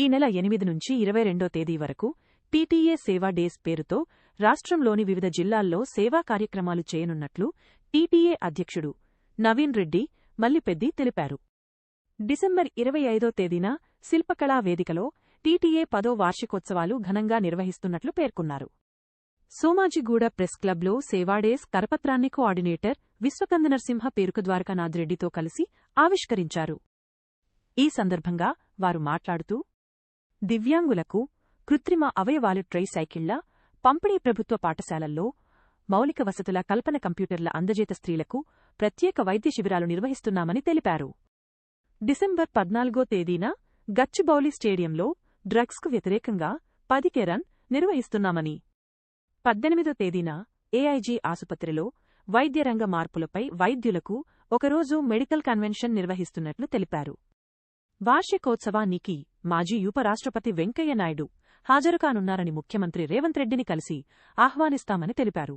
ఈ నెల ఎనిమిది నుంచి ఇరవై రెండో తేదీ వరకు టీటీఏ సేవా డేస్ పేరుతో రాష్ట్రంలోని వివిధ జిల్లాల్లో సేవా కార్యక్రమాలు చేయనున్నట్లు టీటీఏ అధ్యక్షుడు నవీన్ రెడ్డి మల్లిపెద్ది తెలిపారు. డిసెంబర్ ఇరవై ఐదో తేదీన శిల్పకళా వేదికలో టీటీఏ పదో వార్షికోత్సవాలు ఘనంగా నిర్వహిస్తున్నట్లు పేర్కొన్నారు. సోమాజిగూడ ప్రెస్ క్లబ్లో సేవాడేస్ కరపత్రాన్ని కోఆర్డినేటర్ విశ్వకందనర్సింహ పేరుక ద్వారకానాథ్ రెడ్డితో కలిసి ఆవిష్కరించారు. ఈ సందర్భంగా వారు మాట్లాడుతూ దివ్యాంగులకు కృత్రిమ అవయవాలు ట్రై సైకిళ్ళ పంపిణీ ప్రభుత్వ పాఠశాలల్లో మౌలిక వసతుల కల్పన కంప్యూటర్ల అందజేత స్త్రీలకు ప్రత్యేక వైద్య శిబిరాలు నిర్వహిస్తున్నామని తెలిపారు. డిసెంబర్ పద్నాలుగో తేదీన గచ్చిబౌలి స్టేడియంలో డ్రగ్స్కు వ్యతిరేకంగా పదికే రన్ నిర్వహిస్తున్నామని. పద్దెనిమిదో తేదీన ఏఐజీ ఆసుపత్రిలో వైద్యరంగ మార్పులపై వైద్యులకు ఒకరోజు మెడికల్ కన్వెన్షన్ నిర్వహిస్తున్నట్లు తెలిపారు. వార్షికోత్సవానికి మాజీ ఉపరాష్ట్రపతి వెంకయ్యనాయుడు హాజరుకానున్నారని ముఖ్యమంత్రి రేవంత్ రెడ్డిని కలిసి ఆహ్వానిస్తామని తెలిపారు.